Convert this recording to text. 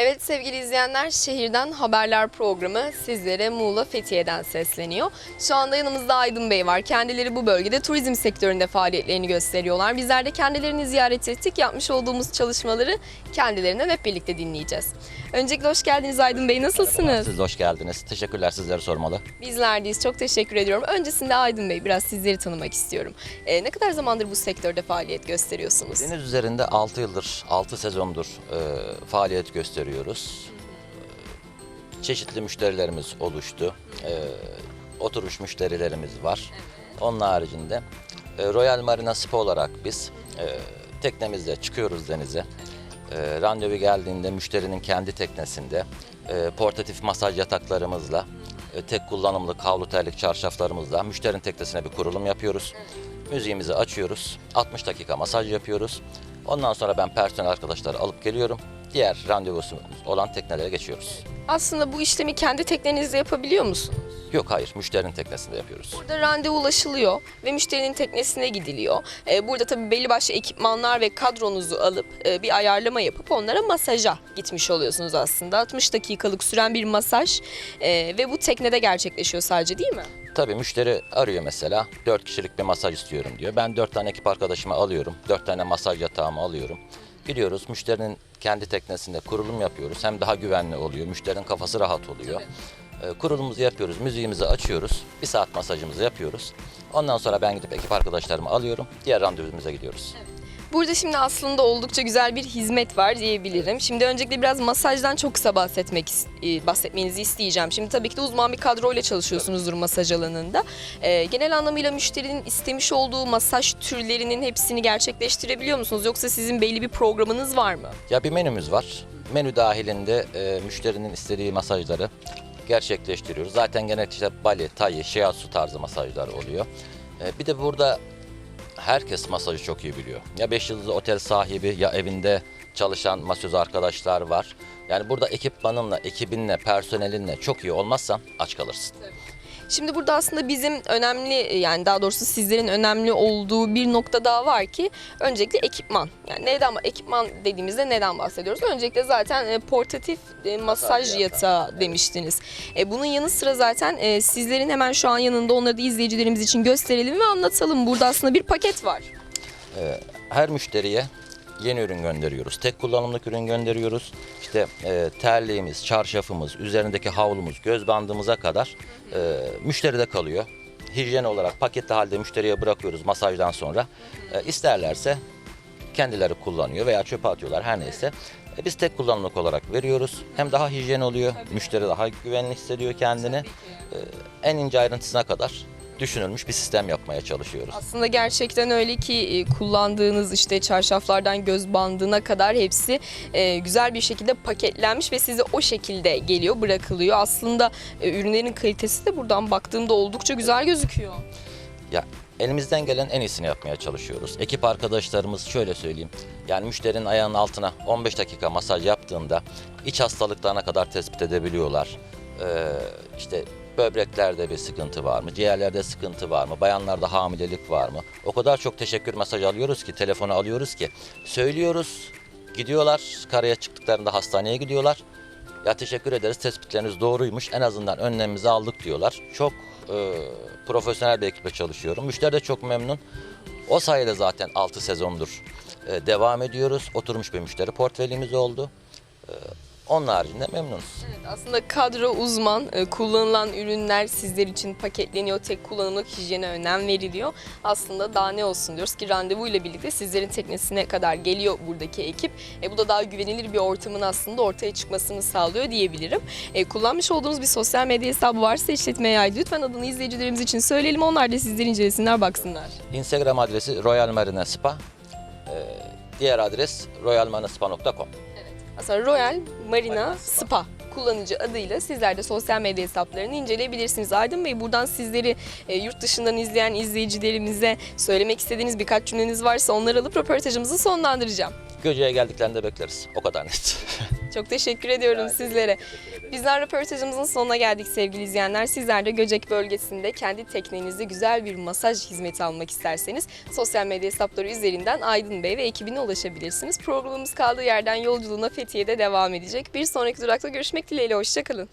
Evet sevgili izleyenler, Şehirden Haberler programı sizlere Muğla Fethiye'den sesleniyor. Şu anda yanımızda Aydın Bey var. Kendileri bu bölgede turizm sektöründe faaliyetlerini gösteriyorlar. Bizler de kendilerini ziyaret ettik. Yapmış olduğumuz çalışmaları kendilerinden hep birlikte dinleyeceğiz. Öncelikle hoş geldiniz Aydın Bey. Nasılsınız? Siz de hoş geldiniz. Teşekkürler sizleri sormalı. Bizlerdeyiz. Çok teşekkür ediyorum. Öncesinde Aydın Bey biraz sizleri tanımak istiyorum. Ee, ne kadar zamandır bu sektörde faaliyet gösteriyorsunuz? Deniz üzerinde 6 yıldır, 6 sezondur e, faaliyet gösteriyoruz. E, çeşitli müşterilerimiz oluştu. E, oturmuş müşterilerimiz var. Onun haricinde e, Royal Marina Spa olarak biz e, teknemizle çıkıyoruz denize. E, randevu geldiğinde müşterinin kendi teknesinde e, portatif masaj yataklarımızla e, tek kullanımlı havlu terlik çarşaflarımızla müşterinin teknesine bir kurulum yapıyoruz. Müziğimizi açıyoruz. 60 dakika masaj yapıyoruz. Ondan sonra ben personel arkadaşları alıp geliyorum. Diğer randevusumuz olan teknelere geçiyoruz. Aslında bu işlemi kendi teknenizde yapabiliyor musunuz? Yok hayır, müşterinin teknesinde yapıyoruz. Burada randevu ulaşılıyor ve müşterinin teknesine gidiliyor. Ee, Burada tabii belli başlı ekipmanlar ve kadronuzu alıp e, bir ayarlama yapıp onlara masaja gitmiş oluyorsunuz aslında. 60 dakikalık süren bir masaj e, ve bu teknede gerçekleşiyor sadece değil mi? Tabii müşteri arıyor mesela 4 kişilik bir masaj istiyorum diyor. Ben 4 tane ekip arkadaşımı alıyorum. 4 tane masaj yatağımı alıyorum. Gidiyoruz müşterinin kendi teknesinde kurulum yapıyoruz. Hem daha güvenli oluyor. Müşterinin kafası rahat oluyor. Ee, Kurulumuzu yapıyoruz, müziğimizi açıyoruz. Bir saat masajımızı yapıyoruz. Ondan sonra ben gidip ekip arkadaşlarımı alıyorum. Diğer randevumuza gidiyoruz. Burada şimdi aslında oldukça güzel bir hizmet var diyebilirim. Şimdi öncelikle biraz masajdan çok kısa bahsetmek e, bahsetmenizi isteyeceğim. Şimdi tabii ki de uzman bir kadroyla çalışıyorsunuzdur masaj alanında. Ee, genel anlamıyla müşterinin istemiş olduğu masaj türlerinin hepsini gerçekleştirebiliyor musunuz? Yoksa sizin belli bir programınız var mı? Ya bir menümüz var. Menü dahilinde e, müşterinin istediği masajları gerçekleştiriyoruz. Zaten genellikle işte bali, tayi, shiatsu tarzı masajlar oluyor. E, bir de burada herkes masajı çok iyi biliyor. Ya 5 yıldızlı otel sahibi ya evinde çalışan masöz arkadaşlar var. Yani burada ekipmanınla, ekibinle, personelinle çok iyi olmazsan aç kalırsın. Şimdi burada aslında bizim önemli yani daha doğrusu sizlerin önemli olduğu bir nokta daha var ki öncelikle ekipman. Yani neden ekipman dediğimizde neden bahsediyoruz? Öncelikle zaten e, portatif e, masaj yatağı, yatağı demiştiniz. E, bunun yanı sıra zaten e, sizlerin hemen şu an yanında onları da izleyicilerimiz için gösterelim ve anlatalım. Burada aslında bir paket var. her müşteriye yeni ürün gönderiyoruz. Tek kullanımlık ürün gönderiyoruz. İşte e, terliğimiz, çarşafımız, üzerindeki havlumuz, göz bandımıza kadar e, müşteride kalıyor. Hijyen olarak paketli halde müşteriye bırakıyoruz masajdan sonra. E, isterlerse kendileri kullanıyor veya çöpe atıyorlar her neyse. E, biz tek kullanımlık olarak veriyoruz. Hem daha hijyen oluyor, müşteri daha güvenli hissediyor kendini. E, en ince ayrıntısına kadar düşünülmüş bir sistem yapmaya çalışıyoruz. Aslında gerçekten öyle ki e, kullandığınız işte çarşaflardan göz bandına kadar hepsi e, güzel bir şekilde paketlenmiş ve size o şekilde geliyor, bırakılıyor. Aslında e, ürünlerin kalitesi de buradan baktığımda oldukça güzel gözüküyor. Ya elimizden gelen en iyisini yapmaya çalışıyoruz. Ekip arkadaşlarımız şöyle söyleyeyim. Yani müşterinin ayağının altına 15 dakika masaj yaptığında iç hastalıklarına kadar tespit edebiliyorlar. Ee, işte böbreklerde bir sıkıntı var mı? Ciğerlerde sıkıntı var mı? Bayanlarda hamilelik var mı? O kadar çok teşekkür mesaj alıyoruz ki, telefonu alıyoruz ki. Söylüyoruz, gidiyorlar. Karaya çıktıklarında hastaneye gidiyorlar. Ya teşekkür ederiz tespitleriniz doğruymuş en azından önlemimizi aldık diyorlar. Çok e, profesyonel bir ekiple çalışıyorum. Müşteri de çok memnun. O sayede zaten 6 sezondur e, devam ediyoruz. Oturmuş bir müşteri portföyümüz oldu. E, onun haricinde memnunuz. Evet, aslında kadro uzman, e, kullanılan ürünler sizler için paketleniyor, tek kullanımlık hijyene önem veriliyor. Aslında daha ne olsun diyoruz ki randevuyla birlikte sizlerin teknesine kadar geliyor buradaki ekip. E, bu da daha güvenilir bir ortamın aslında ortaya çıkmasını sağlıyor diyebilirim. E, kullanmış olduğunuz bir sosyal medya hesabı varsa işletmeye ait lütfen adını izleyicilerimiz için söyleyelim. Onlar da sizleri incelesinler, baksınlar. Instagram adresi Royal Marina Spa. E, diğer adres royalmarinaspa.com. Aslında Royal Marina Spa kullanıcı adıyla sizler de sosyal medya hesaplarını inceleyebilirsiniz. Aydın Bey buradan sizleri e, yurt dışından izleyen izleyicilerimize söylemek istediğiniz birkaç cümleniz varsa onları alıp röportajımızı sonlandıracağım. Göce'ye geldiklerinde bekleriz. O kadar net. Çok teşekkür ediyorum sizlere. Bizler röportajımızın sonuna geldik sevgili izleyenler. Sizler de Göcek bölgesinde kendi teknenizde güzel bir masaj hizmeti almak isterseniz sosyal medya hesapları üzerinden Aydın Bey ve ekibine ulaşabilirsiniz. Programımız kaldığı yerden yolculuğuna Fethiye'de devam edecek. Bir sonraki durakta görüşmek dileğiyle. Hoşçakalın.